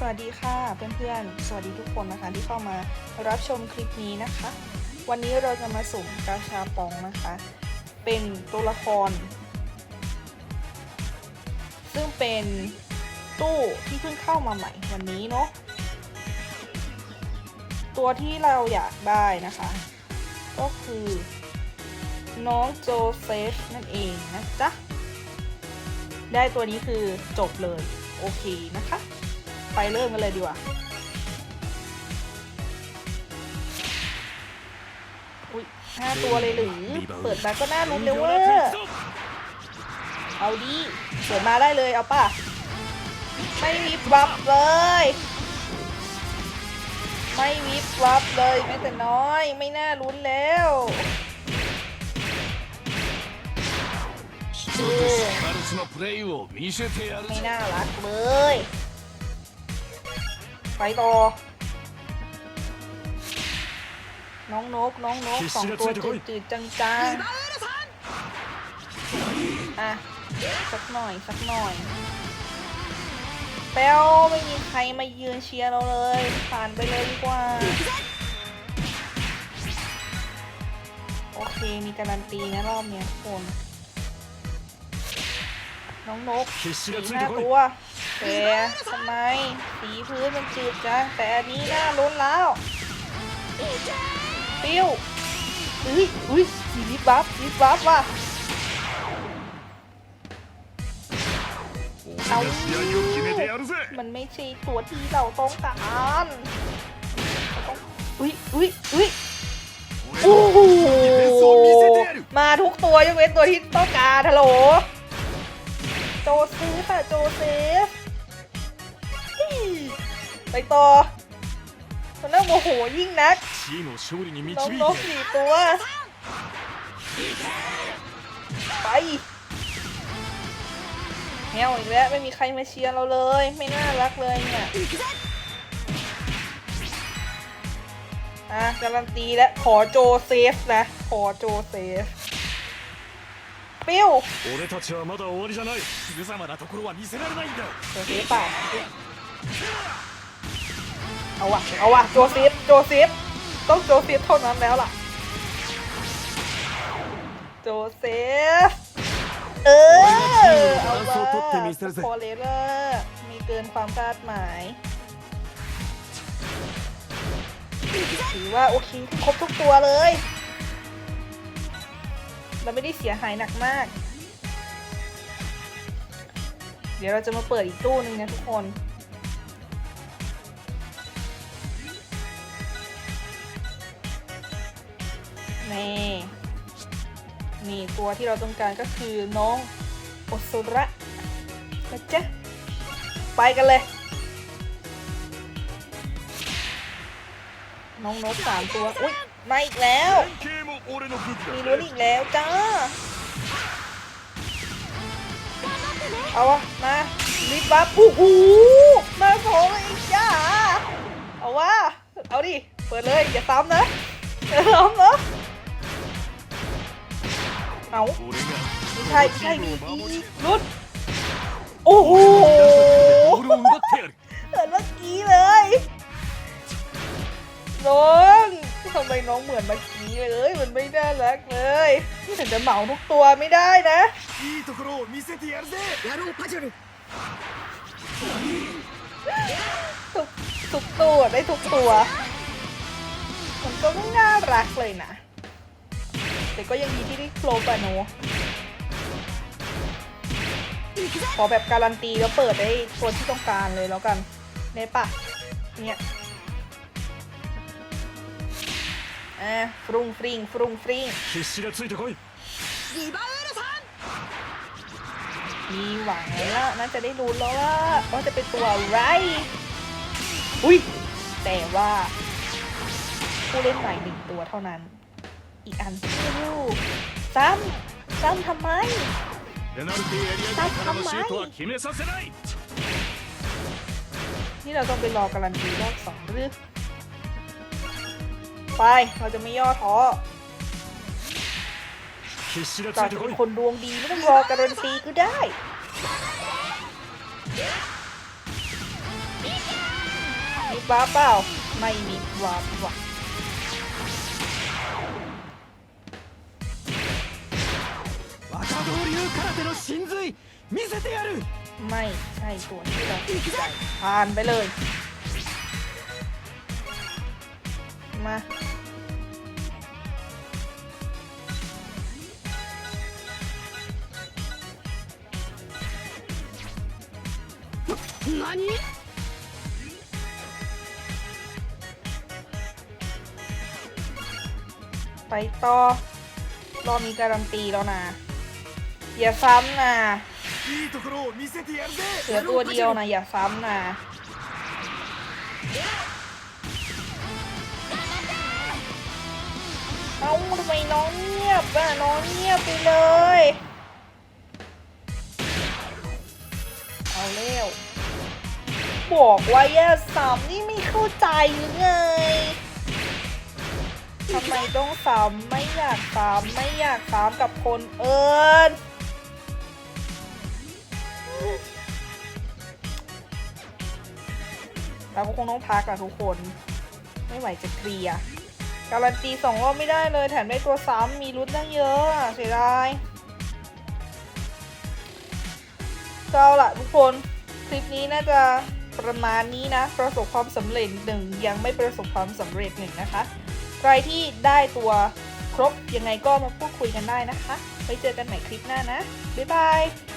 สวัสดีค่ะเพื่อนๆ สวัสดีทุกคนนะคะที่เข้ามารับชมคลิปนี้นะคะ วันนี้เราจะมาสุ่มกาชาปองนะคะ เป็นตัวละคร ซึ่งเป็นตู้ที่เพิ่งเข้ามาใหม่วันนี้เนาะตัวที่เราอยากได้นะคะ ก็คือน้องโจเซฟนั่นเองนะจ๊ะ ได้ตัวนี้คือจบเลย โอเคนะคะ ไปเริ่มกันเลยดีกว่า อุ้ยห้าตัวเลยหรือ เปิดมาก็น่ารุ้นเลยเว้ยเอาดีเปิดมาได้เลยเอาป่ะ ไม่มีบัฟเลย ไม่มีบับเลยแม้แต่น้อย ไม่น่ารุ้นแล้วไม่น่ารักเลย ไปต่อ น้องนก น้องนกสองตัวจืดจืดจังจังอะ สักหน่อย สักหน่อยแป๊วไม่มีใครมายืนเชียร์เราเลย ผ่านไปเลยดีกว่า โอเค มีการันตีนะรอบนี้คนน้องนกสี่ห้าตัว แผลทำไม สีพื้นมันจืดจังแต่อันนี้น่าล้นแล้วปิ้วอุ้ยอุ้ยสีบัฟสีบัฟว่ะเอามันไม่ใช่ตัวที่เราต้องการอุ้ยอุ้ยอุ้ยโอ้โหมาทุกตัวยกเว้นตัวที่ต้องการฮัลโหลโจซื้อค่ะโจซื้ ไปต่อมันน่าโมโหยิ่งนัก チームを勝利に導い น้อง て น や ก る สี่ตัว ไปแมวอีกแล้ว ไม่มีใครมาเชียร์เราเลย ไม่น่ารักเลยเนี่ย อ่ะการันตีแล้ว ขอโจเซฟนะ ขอโจเซฟ ปิ้ว 俺たちはまだ終わりじゃない無様なところは見せられないんだ โจเซฟเปล่า เอาวะเอาวะโจเซฟโจเซฟต้องโจเซฟเท่านั้นแล้วล่ะ โจเซฟเออเอาวะพอเลเลอร์มีเกินความคาดหมายถือว่าโอเคครบทุกตัวเลย เราไม่ได้เสียหายหนักมาก เดี๋ยวเราจะมาเปิดอีกตู้หนึงนะทุกคน นี่นี่ตัวที่เราต้องการก็คือน้องโอสุระนะจ๊ะไปกันเลย น้องนกสามตัว อุ้ยมาอีกแล้ว มีลุ้นอีกแล้วจ้า เอาวะมาลิฟบัฟโอ้โหมาโผล่อีกจ้า เอาวะเอาดิ เปิดเลย อย่าซ้ำนะอย่าซ้ำนาะ เขาไม่ใช่ไม่ใช่มีอีกรุดโอ้โหเหมือนเมื่อกี้เลยน้องทำไมน้องเหมือนเมื่อกี้เลยมันไม่น่ารักเลยนี่ฉันจะเหมาทุกตัวไม่ได้นะทุกทุกตัวได้ทุกตัว มันก็ไม่น่ารักเลยนะ แต่ก็ยังดีที่ได้โคลปะโนขอแบบการันตีแล้วเปิดได้ตัวที่ต้องการเลยแล้วกันได้ปะเนี่ยเออฟรุงฟริงฟรุงฟริงมีหวังแล้วน่าจะได้รู้แล้วว่าว่าจะเป็นตัวไรอุ้ยแต่ว่าผู้เล่นใหม่หนึ่งตัวเท่านั้น อีกอันยูซ้ำซ้ำทำไมซ้ำทำไมนี่เราต้องไปรอการันตีรอบสองหรือไป เราจะไม่ย่อท้อจะเป็นคนดวงดีไม่ต้องรอการันตีก็ได้มีบ้าเปล่า ไม่มีบ้าว่ะ 空手の真髄見せてやる ไม่ใช่ตัวที่เราติดใจผ่านไปเลย มา 何 ไปต่อ รอบนี้การันตีแล้วนะ อย่าซ้ำนะเหลือตัวเดียวนะอย่าซ้ำนะเอ้าทำไมน้องเงียบอะน้องเงียบไปเลย เอาเร็วบอกว่าอย่าซ้ำนี่ไม่เข้าใจยังไงทำไมต้องซ้ำไม่อยากซ้ำไม่อยากซ้ำกับคนเอิญ เราก็คงต้องพักอะทุกคน ไม่ไหวจะเคลียร์การันตีสองรอบไม่ได้เลย แถมได้ตัวซ้ำมีลุ้นตั้งเยอะเสียดายก็ละทุกคน คลิปนี้น่าจะประมาณนี้นะ ประสบความสำเร็จหนึ่งยังไม่ประสบความสำเร็จหนึ่งนะคะ ใครที่ได้ตัวครบยังไงก็มาพูดคุยกันได้นะคะไว้เจอกันใหม่คลิปหน้านะ บ๊ายบาย